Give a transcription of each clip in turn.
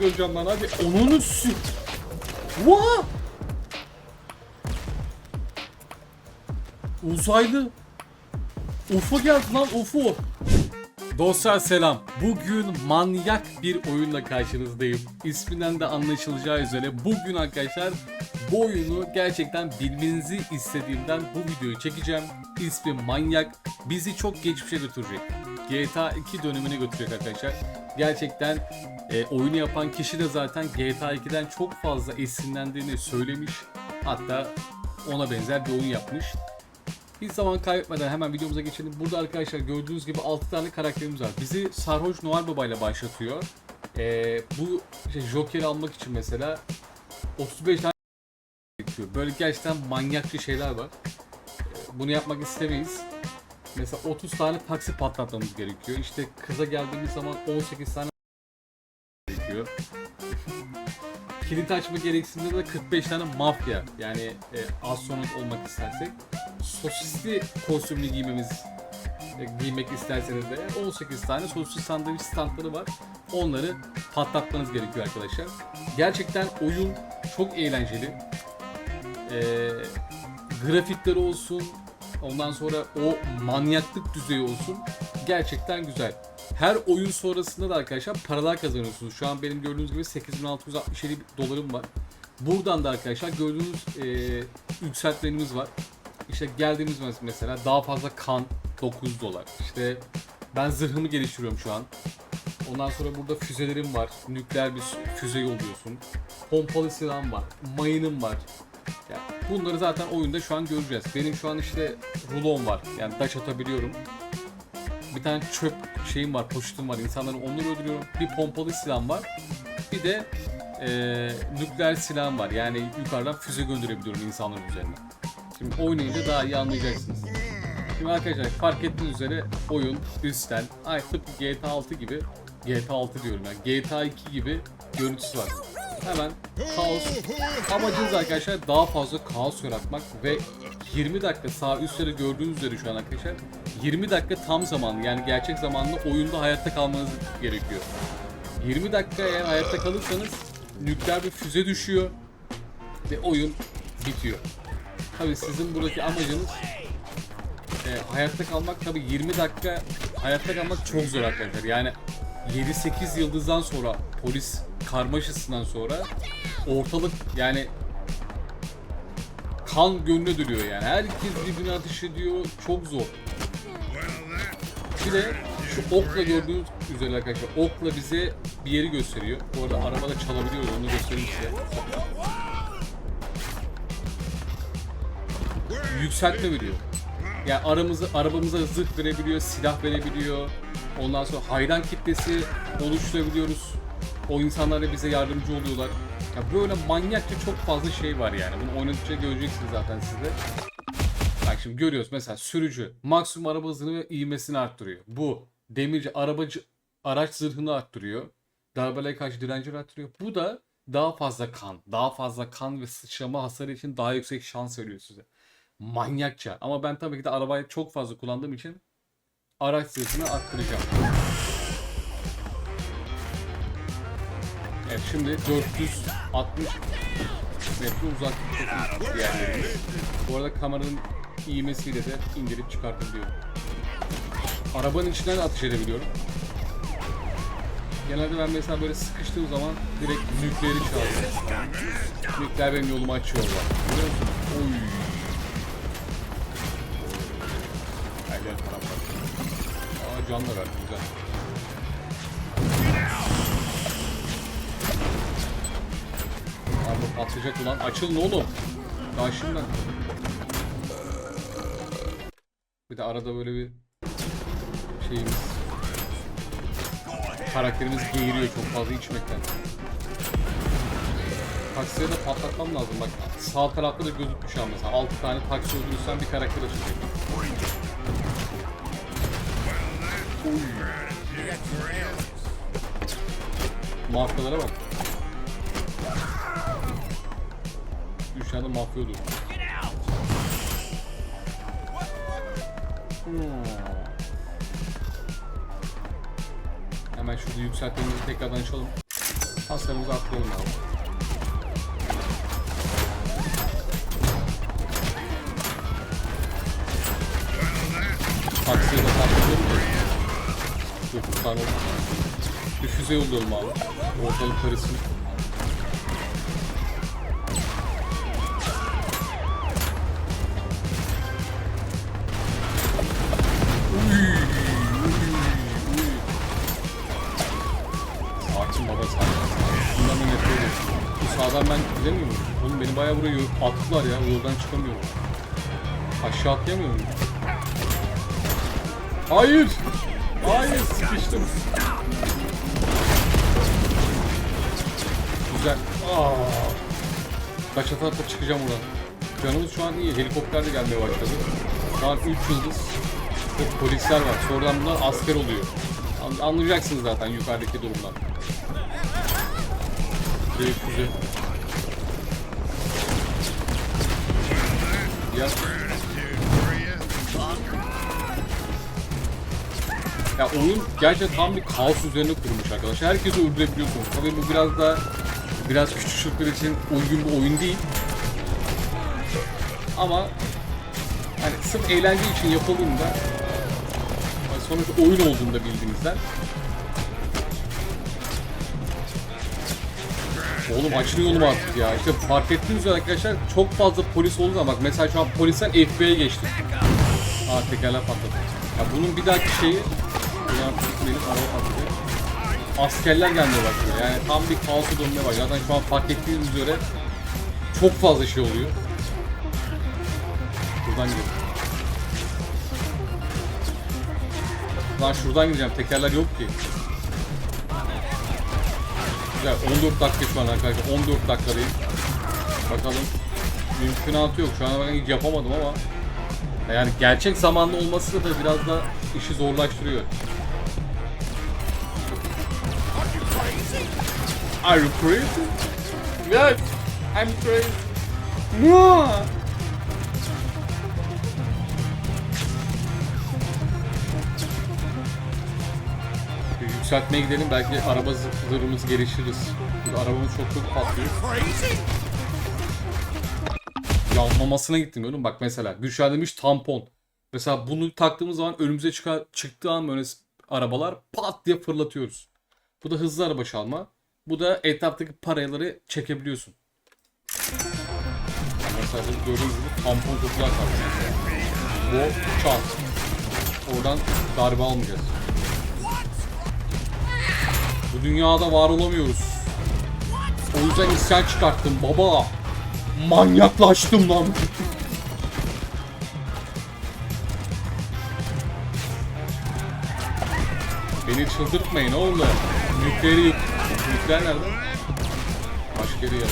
göreceğim lan hadi. Onun süt. Vaa! Uzaylı. UFO geldi lan UFO. Dostlar selam. Bugün manyak bir oyunla karşınızdayım. İsminden de anlaşılacağı üzere bugün arkadaşlar bu oyunu gerçekten bilmenizi istediğimden bu videoyu çekeceğim. İsmi manyak. Bizi çok geçmişe götürecek. GTA 2 dönemine götürecek arkadaşlar. Gerçekten e, oyunu yapan kişi de zaten GTA 2'den çok fazla esinlendiğini söylemiş. Hatta ona benzer bir oyun yapmış. Hiç zaman kaybetmeden hemen videomuza geçelim. Burada arkadaşlar gördüğünüz gibi 6 tane karakterimiz var. Bizi Sarhoş Noel Baba ile başlatıyor. Ee, bu işte Joker'i almak için mesela 35 tane gerekiyor. Böyle gerçekten manyakça şeyler var. Ee, bunu yapmak istemeyiz. Mesela 30 tane taksi patlatmamız gerekiyor. İşte kıza geldiğimiz zaman 18 tane gerekiyor. Kilit açma gereksinimde de 45 tane mafya yani e, astronot olmak istersek sosisli kostümlü giymemiz e, giymek isterseniz de 18 tane sosisli sandviç standları var. Onları patlatmanız gerekiyor arkadaşlar. Gerçekten oyun çok eğlenceli. Ee, grafikleri olsun, ondan sonra o manyaklık düzeyi olsun. Gerçekten güzel. Her oyun sonrasında da arkadaşlar paralar kazanıyorsunuz. Şu an benim gördüğünüz gibi 8667 dolarım var. Buradan da arkadaşlar gördüğünüz e, yükseltmelerimiz var. İşte geldiğimiz mes- mesela daha fazla kan 9 dolar. İşte ben zırhımı geliştiriyorum şu an. Ondan sonra burada füzelerim var. Nükleer bir füze yolluyorsun. Pompalı silahım var. Mayınım var. Yani bunları zaten oyunda şu an göreceğiz. Benim şu an işte rulon var. Yani daş atabiliyorum. Bir tane çöp şeyim var, poşetim var. İnsanların onları öldürüyorum. Bir pompalı silahım var. Bir de eee, nükleer silahım var. Yani yukarıdan füze gönderebiliyorum insanların üzerine. Şimdi oynayınca daha iyi anlayacaksınız. Şimdi arkadaşlar fark ettiğiniz üzere oyun üstten ay tıpkı GTA 6 gibi GTA 6 diyorum yani GTA 2 gibi görüntüsü var. Hemen kaos. Amacınız arkadaşlar daha fazla kaos yaratmak ve 20 dakika sağ üstte gördüğünüz üzere şu an arkadaşlar 20 dakika tam zamanlı yani gerçek zamanlı oyunda hayatta kalmanız gerekiyor. 20 dakika eğer hayatta kalırsanız nükleer bir füze düşüyor ve oyun bitiyor. Tabii sizin buradaki amacınız e, hayatta kalmak tabii 20 dakika hayatta kalmak çok zor arkadaşlar. Yani 7-8 yıldızdan sonra polis karmaşasından sonra ortalık yani kan gönlüne dönüyor yani. Herkes birbirine ateş ediyor. Çok zor. Bir de şu okla gördüğünüz üzere arkadaşlar okla bize bir yeri gösteriyor. Bu arada arabada çalabiliyoruz onu göstereyim size. Yükseltme veriyor. Yani aramızı, arabamıza zırh verebiliyor, silah verebiliyor. Ondan sonra hayran kitlesi oluşturabiliyoruz. O insanlar da bize yardımcı oluyorlar. Ya böyle manyakça çok fazla şey var yani. Bunu oynadıkça göreceksiniz zaten siz de. Bak şimdi görüyoruz mesela sürücü maksimum araba hızını ve ivmesini arttırıyor. Bu demirci arabacı araç zırhını arttırıyor. Darbelere karşı direncini arttırıyor. Bu da daha fazla kan, daha fazla kan ve sıçrama hasarı için daha yüksek şans veriyor size. Manyakça. Ama ben tabii ki de arabayı çok fazla kullandığım için araç zırhını arttıracağım. Evet şimdi 460 metre uzaklıkta diğerlerimiz. Bu arada kameranın iğmesiyle de indirip çıkartabiliyorum. Arabanın içinden de atış edebiliyorum. Genelde ben mesela böyle sıkıştığım zaman direkt nükleeri çağırıyorum. Nükleer benim yolumu açıyor bak. Görüyor musun? Oy. Gel gel taraflar. Aa can da verdi güzel. Abi patlayacak ulan. Açılın oğlum. Daha şimdiden. Bir de arada böyle bir şeyimiz karakterimiz geğiriyor çok fazla içmekten. Taksiye de patlatmam lazım bak sağ tarafta da gözüktü şu an mesela 6 tane taksi öldürürsen bir karakter açacak. Mafyalara bak. 3 tane mafya öldürdüm. Hmm. Hemen şurada yükseltmemizi tekrardan açalım. Hasarımızı atlayalım abi. Taksiye. Tane oldu. Bir füze yollayalım abi. Ortalık karışsın. Sakin. Bundan da nefret. Bu sağdan ben gidemiyor muyum? Oğlum beni bayağı buraya attılar ya. Yoldan çıkamıyorum. Aşağı atlayamıyor muyum? Hayır! Hayır sıkıştım. Güzel. Aa. Kaç ata ata çıkacağım buradan. Canımız şu an iyi. Helikopter de gelmeye başladı. Şu an 3 yıldız. Ve polisler var. Sonradan bunlar asker oluyor. An- Anlayacaksınız zaten yukarıdaki durumdan. Büyük füze. Ya. Ya oyun gerçekten tam bir kaos üzerine kurulmuş arkadaşlar. Herkesi öldürebiliyorsunuz. Tabii bu biraz da biraz küçük çocuklar için uygun bir oyun değil. Ama hani sırf eğlence için yapıldığında yani sonuçta oyun olduğunda bildiğinizden Oğlum açın yolumu artık ya. İşte fark ettiğiniz üzere arkadaşlar çok fazla polis olduğu zaman bak mesela şu an polisten FBI'ye geçtik. Aa tekerler patladı. Ya bunun bir dahaki şeyi Benim araba patladı. Askerler gelmeye başlıyor. Yani tam bir kaosa dönmeye başlıyor. Zaten şu an fark ettiğiniz üzere çok fazla şey oluyor. Buradan gidelim. Lan şuradan gideceğim. Tekerler yok ki. Güzel. 14 dakika şu an arkadaşlar. 14 dakikadayım. Bakalım. Mümkünatı yok. Şu ana ben hiç yapamadım ama. Yani gerçek zamanlı olması da biraz da işi zorlaştırıyor. Are you crazy? Yes, I'm crazy. No. Bir Yükseltmeye gidelim belki araba zırhımız gelişiriz. Burada arabamız çok çok patlıyor. Yanmamasına gittim oğlum. Bak mesela güçlendirilmiş tampon. Mesela bunu taktığımız zaman önümüze çıkar, çıktığı an böyle arabalar pat diye fırlatıyoruz. Bu da hızlı araba çalma. Bu da etraftaki paraları çekebiliyorsun. Mesela gördüğünüz gibi tampon kutular taktım. Bu çarp. Oradan darbe almayacağız. Bu dünyada var olamıyoruz. O yüzden isyan çıkarttım baba. Manyaklaştım lan. Beni çıldırtmayın oğlum. Nükleeri yık. Nükleer nerede? Yere yer.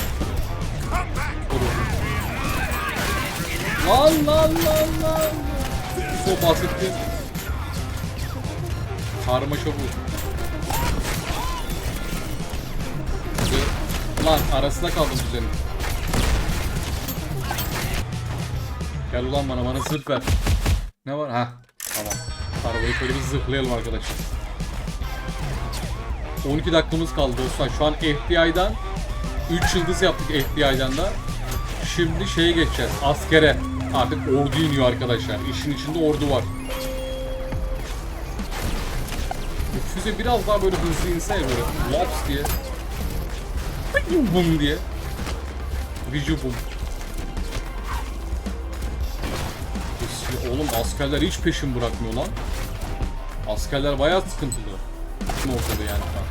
Lan lan lan lan. So bahsetti. Karmaşa bu. Lan arasında kaldım düzenin. Gel ulan bana bana zırh ver. Ne var? Ha tamam. Arabayı şöyle bir zırhlayalım arkadaşlar. 12 dakikamız kaldı dostlar. Şu an FBI'dan 3 yıldız yaptık FBI'dan da. Şimdi şeye geçeceğiz. Askere. Artık ordu iniyor arkadaşlar. İşin içinde ordu var. Füze biraz daha böyle hızlı inse ya böyle laps diye. Bum diye. Viju bum. Oğlum askerler hiç peşin bırakmıyor lan. Askerler bayağı sıkıntılı. Ortada yani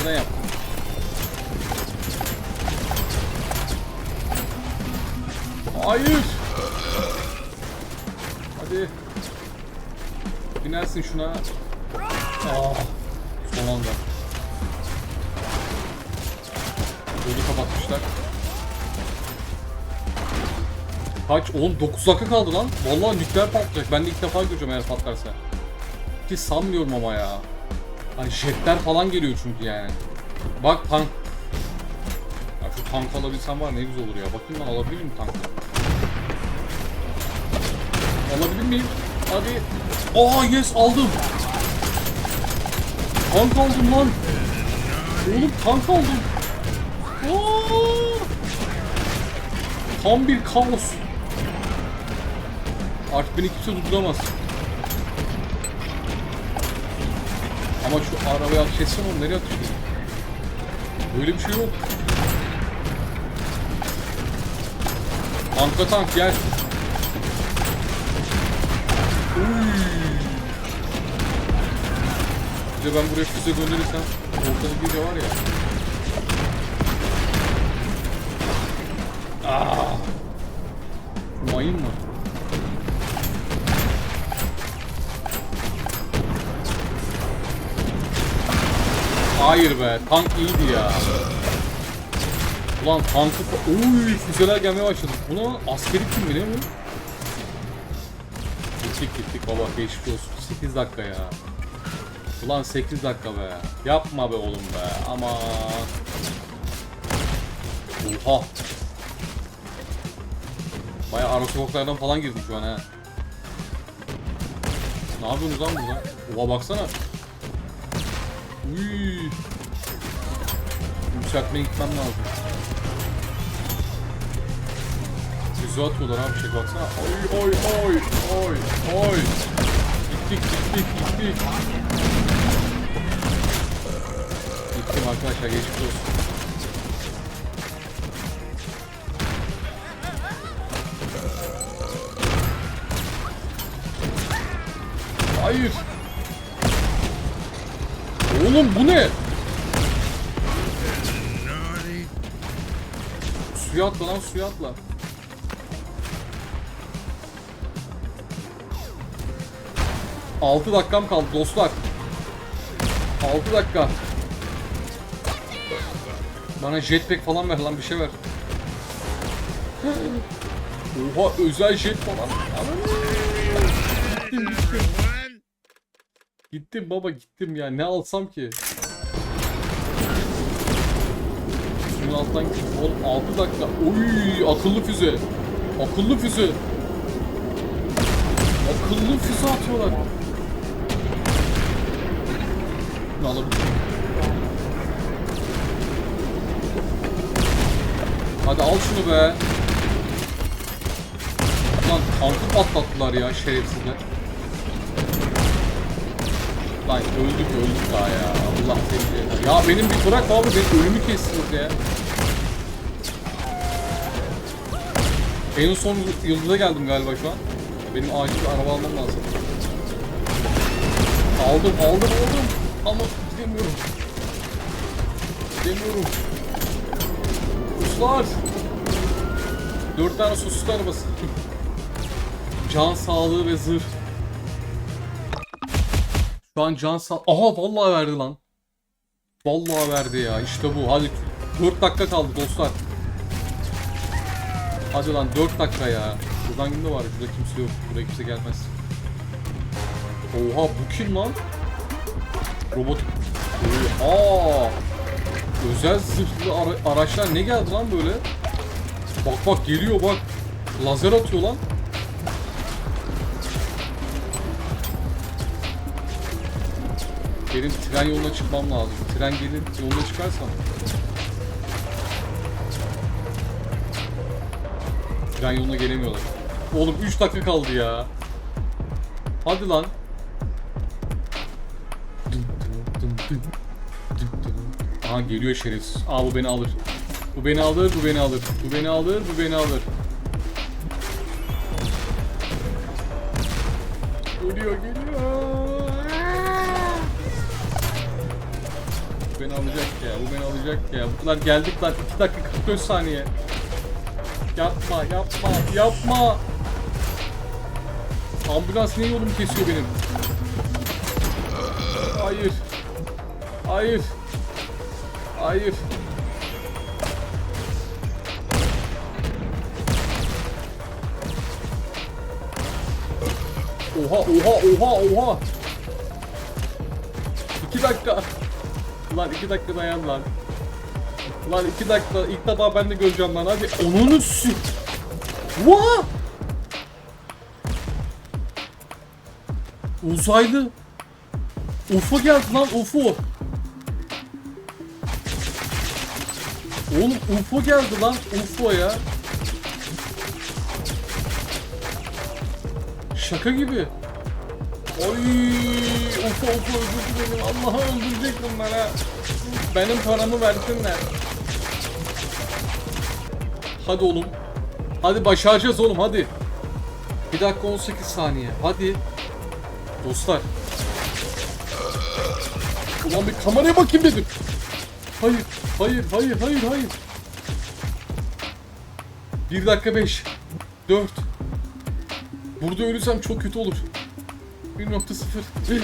neden yaptın? Hayır! Hadi. Binersin şuna. Ah, son anda. Yolu kapatmışlar. Kaç? Oğlum 9 dakika kaldı lan. Vallahi nükleer patlayacak. Ben de ilk defa göreceğim eğer patlarsa. Ki sanmıyorum ama ya. Hani jetler falan geliyor çünkü yani. Bak tank. Ya şu tank alabilsem var ne güzel olur ya. Bakın lan alabilir miyim tankı? Alabilir miyim? Hadi. Aa yes aldım. Tank aldım lan. Oğlum tank aldım. Aa! Tam bir kaos. Artık beni kimse durduramaz. Ama şu arabaya ateş etsem onu nereye atışıyor? Böyle bir şey yok. Tankla tank gel. Uy. Bir de ben buraya füze gönderirsem ortada bir de var ya. Aa. Mayın mı? Hayır be, tank iyiydi ya. Ulan tankı... Uy, füzeler gelmeye başladı. Buna askeri kim biliyor musun? Gittik gittik baba, geçmiş olsun. 8 dakika ya. Ulan 8 dakika be. Yapma be oğlum be. Ama. Oha. Baya ara sokaklardan falan girdim şu an ha. Ne yapıyorsunuz lan burada? Oha baksana. Uy. Yükseltmeye gitmem lazım. Füze atıyorlar abi şey baksana. Oy oy oy oy oy. Gittik gittik gittik. Gittim arkadaşlar geçmiş olsun. Hayır. Oğlum bu ne? Suya atla lan suya atla. Altı dakikam kaldı dostlar. 6 dakika. Bana jetpack falan ver lan bir şey ver. Oha özel jet falan. Gittim baba gittim ya ne alsam ki? Şunun alttan gittim. Oğlum 6 dakika. Oy akıllı füze. Akıllı füze. Akıllı füze atıyorlar. Ne alabilirim? Hadi al şunu be. Lan tankı patlattılar ya şerefsizler. Lan öldük öldük daha ya. Allah seni Ya benim bir bırak abi benim ölümü kestiniz ya. En son yıldıza geldim galiba şu an. Benim acil bir araba almam lazım. Aldım aldım aldım. Ama gidemiyorum. Gidemiyorum. Uslar. Dört tane sosisli arabası. Can sağlığı ve zırh. Şu an. Aha vallahi verdi lan. Vallahi verdi ya. İşte bu. Hadi 4 dakika kaldı dostlar. Hadi lan 4 dakika ya. Buradan gün de var. Şurada kimse yok. Buraya kimse gelmez. Oha bu kim lan? Robot. Aa! Özel zırhlı ara- araçlar ne geldi lan böyle? Bak bak geliyor bak. Lazer atıyor lan. Benim tren yoluna çıkmam lazım. Tren gelin yoluna çıkarsam. Tren yoluna gelemiyorlar. Oğlum 3 dakika kaldı ya. Hadi lan. Aha geliyor şerefsiz. Aa bu beni alır. Bu beni alır, bu beni alır. Bu beni alır, bu beni alır. Geliyor, geliyor. Beni alacak ya, bu beni alacak ya. Bu kadar geldik lan. 2 dakika 44 saniye. Yapma, yapma, yapma. Ambulans niye yolumu kesiyor benim? Hayır. Hayır. Hayır. Oha oha oha oha. İki dakika. Lan iki dakika dayan lan. Lan iki dakika ilk defa ben de göreceğim lan hadi. Onun sü. Vaa! Uzaylı. UFO geldi lan UFO. Oğlum UFO geldi lan UFO ya. Şaka gibi. Oy UFO UFO öldürdü beni. Allah'a öldürecek bunlar ha. Benim paramı versinler. Hadi oğlum. Hadi başaracağız oğlum hadi. 1 dakika 18 saniye. Hadi. Dostlar. Ulan bir kameraya bakayım dedim. Hayır, hayır, hayır, hayır, hayır. 1 dakika 5. 4. Burada ölürsem çok kötü olur. 1.0.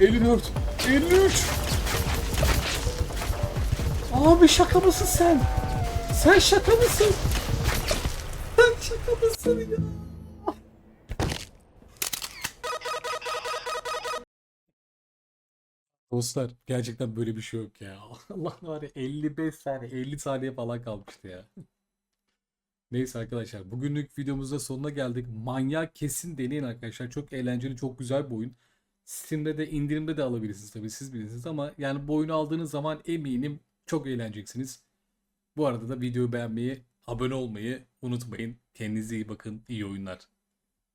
54. 53. Abi şaka mısın sen? Sen şaka mısın? Sen şaka mısın ya? Dostlar gerçekten böyle bir şey yok ya. Allah var ya 55 saniye 50 saniye falan kalmıştı ya. Neyse arkadaşlar bugünlük videomuzda sonuna geldik. Manyak kesin deneyin arkadaşlar. Çok eğlenceli çok güzel bir oyun. Steam'de de indirimde de alabilirsiniz tabii siz bilirsiniz ama yani bu oyunu aldığınız zaman eminim çok eğleneceksiniz. Bu arada da videoyu beğenmeyi, abone olmayı unutmayın. Kendinize iyi bakın. İyi oyunlar.